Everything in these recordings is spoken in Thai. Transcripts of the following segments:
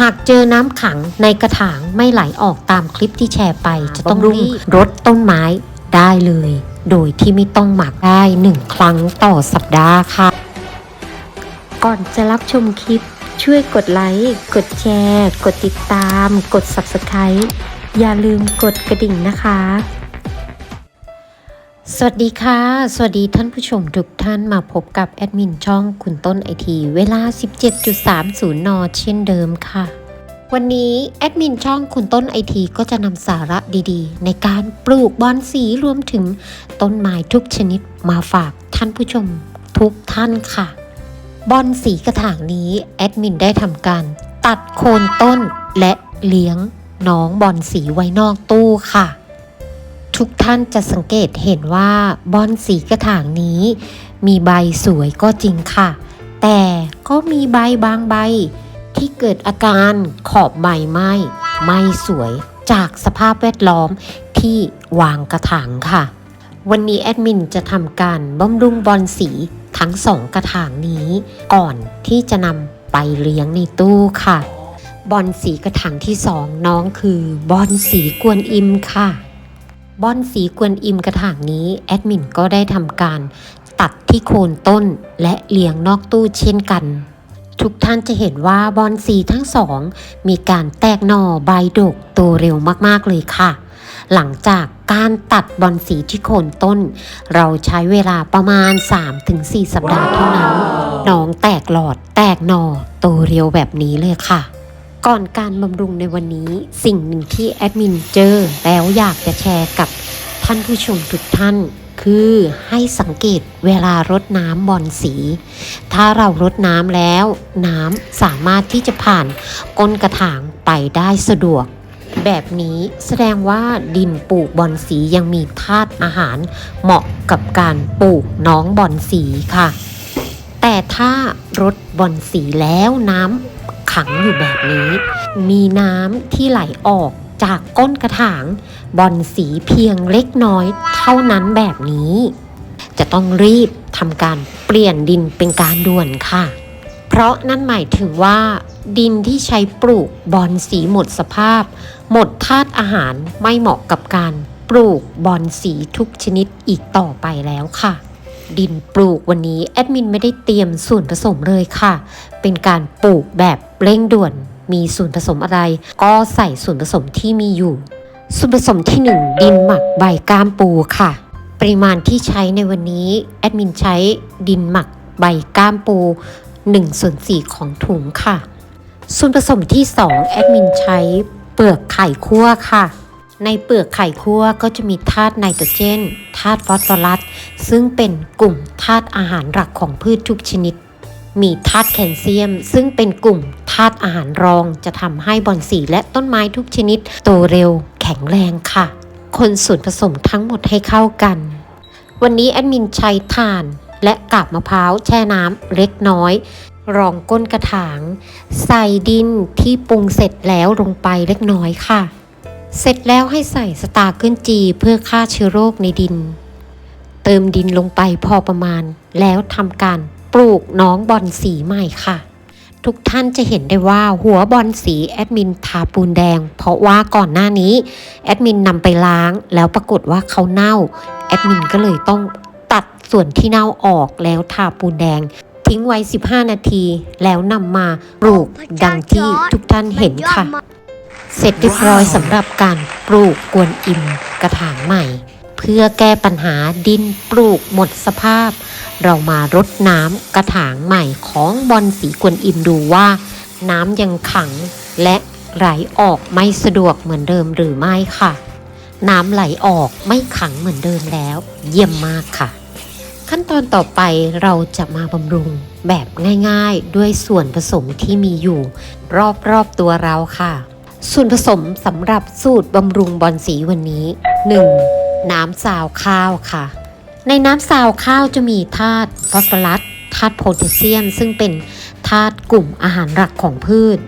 หากเจอน้ำขังในกระถางไม่ไหลออกตามคลิปที่แชร์ไป จะต้องรีบรดต้นไม้ได้เลย โดยที่ไม่ต้องหมักได้หนึ่งครั้งต่อสัปดาห์ค่ะ ก่อนจะรับชมคลิป ช่วยกดไลค์ กดแชร์ กดติดตาม กด Subscribe อย่าลืมกดกระดิ่งนะคะ สวัสดีค่ะ สวัสดีท่านผู้ชมทุกท่านมาพบกับแอดมินช่องคุณต้นไอทีเวลา 17.30 น เช่นเดิมค่ะ วันนี้แอดมินช่องคุณต้นไอทีก็จะนำสาระดีๆ ในการปลูกบอนสีรวมถึงต้นไม้ทุกชนิดมาฝากท่านผู้ชมทุกท่านค่ะ บอนสีกระถางนี้แอดมินได้ทำการ ตัดโคนต้นและเลี้ยงน้องบอนสีไว้นอกตู้ค่ะ ทุกท่านจะสังเกตเห็นว่าบอนสีกระถางนี้ มีใบสวยก็จริงค่ะ แต่ก็มีใบบางใบ ที่เกิดอาการขอบใบไหม้ไม่สวยจากสภาพแวดล้อมที่วางกระถางค่ะ วันนี้แอดมินจะทำการบำรุงบอลสีทั้งสองกระถางนี้ ก่อนที่จะนำไปเลี้ยงในตู้ค่ะ บอลสีกระถางที่สองน้องคือบอลสีกวนอิมค่ะ บอลสีกวนอิมกระถางนี้แอดมินก็ได้ทำการตัดที่โคนต้นและเลี้ยงนอกตู้เช่นกัน ทุกท่านจะเห็นว่าบอลสีทั้งสอง มีการแตกหน่อใบดกโตเร็วมากๆเลยค่ะ หลังจากการตัดบอลสีที่โคนต้น เราใช้เวลาประมาณ 3-4 สัปดาห์เท่านั้น น้องแตกหลอดแตกหน่อโตเร็วแบบนี้เลยค่ะ ก่อนการบำรุงในวันนี้สิ่งหนึ่งที่แอดมินเจอแล้วอยากจะแชร์กับท่านผู้ชมทุกท่าน คือให้สังเกตเวลารดน้ำบอลสี ถ้าเรารดน้ำแล้ว น้ำสามารถที่จะผ่านก้นกระถางไปได้สะดวก แบบนี้แสดงว่าดินปลูกบอนสียังมีธาตุอาหาร เหมาะกับการปลูกน้องบอนสีค่ะ แต่ถ้ารดบอนสีแล้วน้ำ ขังอยู่แบบนี้ มีน้ำที่ไหลออกจากก้นกระถางบอนสีเพียงเล็กน้อยเท่านั้นแบบนี้ จะต้องรีบทำการเปลี่ยนดินเป็นการด่วนค่ะ เพราะนั่นหมายถึงว่า ดินที่ใช้ปลูกบอนสีหมดสภาพ หมดธาตุอาหารไม่เหมาะกับการปลูกบอนสีทุกชนิดอีกต่อไปแล้วค่ะ ดินปลูกวันนี้แอดมินไม่ได้เตรียมส่วนผสมเลยค่ะ เป็นการปลูกแบบเร่งด่วน มีส่วนผสมอะไร ก็ใส่ส่วนผสมที่มีอยู่ ส่วนผสมที่ 1 ดินหมักใบก้ามปูค่ะ ปริมาณที่ใช้ในวันนี้แอดมินใช้ดินหมักใบก้ามปู1ส่วน4ของถุงค่ะ ส่วนผสมที่ 2 แอดมินใช้เปลือกไข่คั่วค่ะ ในเปลือกไข่คั่วก็จะมีธาตุไนโตรเจนธาตุฟอสฟอรัส ซึ่งเป็นกลุ่มธาตุอาหารหลักของพืชทุกชนิด มีธาตุแคลเซียม ซึ่งเป็นกลุ่มธาตุอาหารรองจะทำให้บอนสีและต้นไม้ทุกชนิด โตเร็ว แข็งแรงค่ะ คนส่วนผสมทั้งหมดให้เข้ากัน วันนี้แอดมินใช้ถ่าน และกาบมะพร้าวแช่น้ำเล็กน้อย รองก้นกระถาง ใส่ดินที่ปรุงเสร็จแล้วลงไปเล็กน้อยค่ะ เสร็จแล้วให้ใส่สตาร์เกิลจีเพื่อฆ่าเชื้อโรคในดิน เติมดินลงไปพอประมาณ แล้วทำการปลูกน้องบอนสีใหม่ค่ะ ทุกท่านจะเห็นได้ว่าหัวบอลสีแอดมินทาปูนแดง เพราะว่าก่อนหน้านี้แอดมินนำไปล้าง แล้วปรากฏว่าเขาเน่าแอดมินก็เลยต้องตัดส่วนที่เน่าออกแล้วทาปูนแดง ทิ้งไว้ 15 นาที แล้วนำมาปลูกดังที่ทุกท่านเห็นค่ะ เสร็จเรียบร้อยสำหรับการปลูกกวนอิมกระถางใหม่ เพื่อแก้ปัญหาดินปลูกหมดสภาพ เรามารดน้ำกระถางใหม่ของบอลสีกวนอิมดูว่า น้ำยังขังและไหลออกไม่สะดวกเหมือนเดิมหรือไม่ค่ะ น้ำไหลออกไม่ขังเหมือนเดิมแล้ว เยี่ยมมากค่ะ ขั้นตอนต่อไปเราจะมาบำรุงแบบง่ายๆ ด้วยส่วนผสมที่มีอยู่ รอบๆตัวเราค่ะ ส่วนผสมสำหรับสูตรบำรุงบอลสีวันนี้ 1. น้ำซาวข้าวค่ะ ในน้ำซาวข้าวจะมีธาตุฟอสฟอรัสธาตุโพแทสเซียม ซึ่งเป็นธาตุกลุ่มอาหารหลักของพืช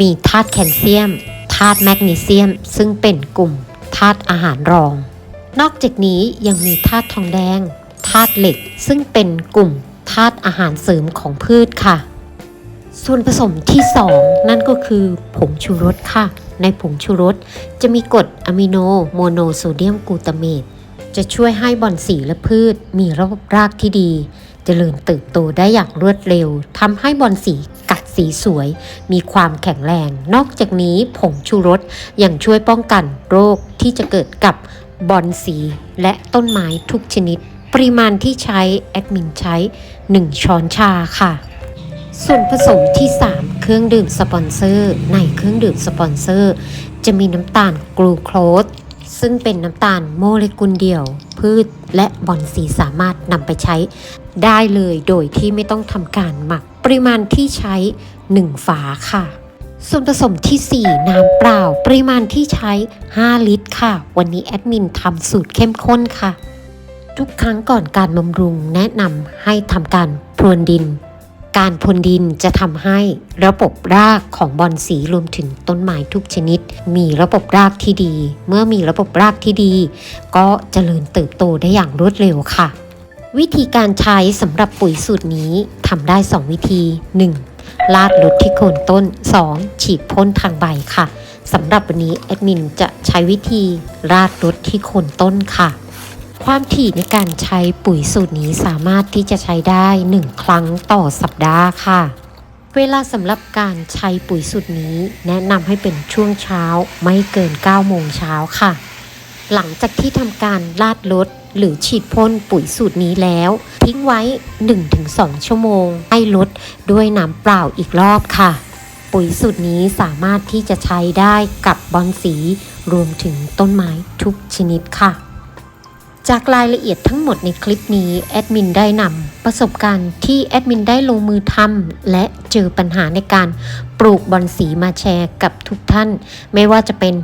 มีธาตุแคลเซียมธาตุแมกนีเซียม ซึ่งเป็นกลุ่มธาตุอาหารรอง นอกจากนี้ยังมีธาตุทองแดงธาตุเหล็ก ซึ่งเป็นกลุ่มธาตุอาหารเสริมของพืชค่ะ ส่วนผสมที่ 2 นั่นก็คือผงชูรสค่ะ ในผงชูรสจะมีกรดอะมิโนโมโนโซเดียมกลูตาเมตจะช่วยให้บอนสีและพืช มีระบบรากที่ดีจเจริญเติบโตได้อย่างรวดเร็วทำให้บอนสีกัดสีสวย มีความแข็งแรง นอกจากนี้ผงชูรสยังช่วยป้องกันโรคที่จะเกิดกับบอนสีและต้นไม้ทุกชนิด ปริมาณที่ใช้แอดมินใช้ 1 ช้อนชาค่ะ ส่วนผสมที่ 3 เครื่องดื่มสปอนเซอร์ ในเครื่องดื่มสปอนเซอร์ จะมีน้ำตาลกลูโคสซึ่งเป็นน้ำตาลโมเลกุลเดี่ยว พืชและบอนสีสามารถนำไปใช้ ได้เลยโดยที่ไม่ต้องทำการหมัก ปริมาณที่ใช้ 1 ฝาค่ะ ส่วนผสมที่ 4 น้ำเปล่า ปริมาณที่ใช้ 5 ลิตรค่ะ วันนี้แอดมินทำสูตรเข้มข้นค่ะ ทุกครั้งก่อนการบำรุงแนะนำให้ทำการพรวนดิน การพรวนดินจะทำให้ระบบรากของบอนสีรวมถึงต้นไม้ทุกชนิด มีระบบรากที่ดี เมื่อมีระบบรากที่ดี ก็เจริญเติบโตได้อย่างรวดเร็วค่ะ วิธีการใช้สำหรับปุ๋ยสูตรนี้ทำได้ 2 วิธี 1. ลาดลดที่โคนต้น 2. ฉีดพ่นทางใบค่ะสำหรับวันนี้แอดมินจะใช้วิธีลาดลดที่โคนต้นค่ะ ความถี่ในการใช้ปุ๋ยสูตรนี้สามารถที่จะใช้ได้ 1 ครั้งต่อสัปดาห์ค่ะ เวลาสำหรับการใช้ปุ๋ยสูตรนี้ แนะนำให้เป็นช่วงเช้าไม่เกิน 9 โมงเช้าค่ะ หลังจากที่ทำการลาดลดหรือฉีดพ่นปุ๋ยสูตรนี้แล้ว ทิ้งไว้ 1-2 ชั่วโมง ให้ลดด้วยน้ำเปล่าอีกรอบค่ะ ปุ๋ยสูตรนี้สามารถที่จะใช้ได้กับบอนสี รวมถึงต้นไม้ทุกชนิดค่ะ จากรายละเอียดทั้งหมดในคลิปนี้แอดมินได้นำประสบการณ์ที่แอดมินได้ลงมือทำและเจอปัญหาในการปลูกบอนสีมาแชร์กับทุกท่าน ไม่ว่าจะเป็น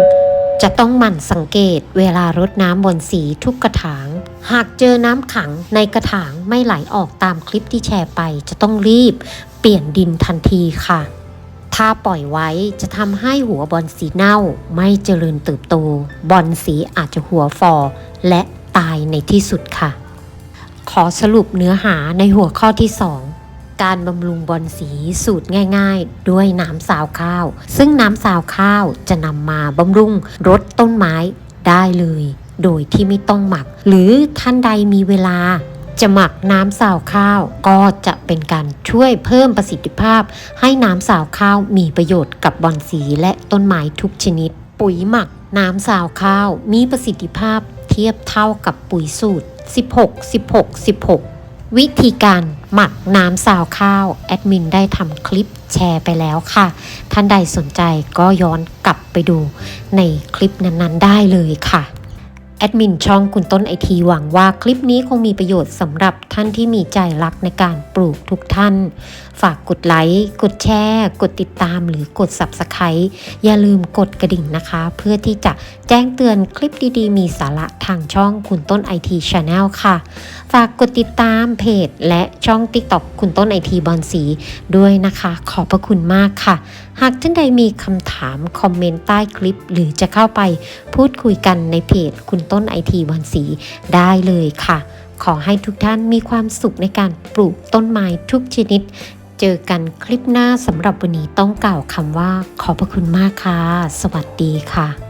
1. จะต้องหมั่นสังเกตเวลารดน้ำบอนสีทุกกระถาง หากเจอน้ำขังในกระถางไม่ไหลออกตามคลิปที่แชร์ไป จะต้องรีบเปลี่ยนดินทันทีค่ะ ถ้าปล่อยไว้จะทำให้หัวบอลสีเน่าไม่เจริญเติบโต บอลสีอาจจะหัวฟอและตายในที่สุดค่ะ ขอสรุปเนื้อหาในหัวข้อที่ 2การบำรุงบอลสีสูตรง่าย ๆ ด้วยน้ำสาวข้าว ซึ่งน้ำสาวข้าวจะนำมาบำรุงรดต้นไม้ได้เลย โดยที่ไม่ต้องหมัก หรือท่านใดมีเวลา จะหมักน้ำสาวข้าว ก็จะเป็นการช่วยเพิ่มประสิทธิภาพ ให้น้ำสาวข้าวมีประโยชน์กับบอนสีและต้นไม้ทุกชนิด ปุ๋ยหมักน้ำสาวข้าว มีประสิทธิภาพเทียบเท่ากับปุ๋ยสูตร 16 16 16วิธีการหมักน้ำสาวข้าว แอดมินได้ทำคลิปแชร์ไปแล้วค่ะ ท่านใดสนใจก็ย้อนกลับไปดูในคลิปนั้นๆได้เลยค่ะ แอดมินช่องคุณต้นไอทีหวังว่าคลิปนี้คงมีประโยชน์สำหรับท่านที่มีใจรักในการปลูกทุกท่าน ฝากกดไลค์ กดแชร์ กดติดตามหรือกด Subscribe อย่าลืมกดกระดิ่งนะคะ เพื่อที่จะแจ้งเตือนคลิปดีๆ มีสาระทางช่องคุณต้นไอทีชาแนลค่ะ ฝากกดติดตามเพจ และช่อง TikTok คุณต้นไอทีบอลสีด้วยนะคะ ขอบพระคุณมากค่ะ หากท่านใดมีคำถามคอมเมนต์ใต้คลิป หรือจะเข้าไปพูดคุยกันในเพจคุณต้นไอทีวันสีได้เลยค่ะ ขอให้ทุกท่านมีความสุขในการปลูกต้นไม้ทุกชนิด เจอกันคลิปหน้าสำหรับวันนี้ต้องกล่าวคำว่า ขอบพระคุณมากค่ะ สวัสดีค่ะ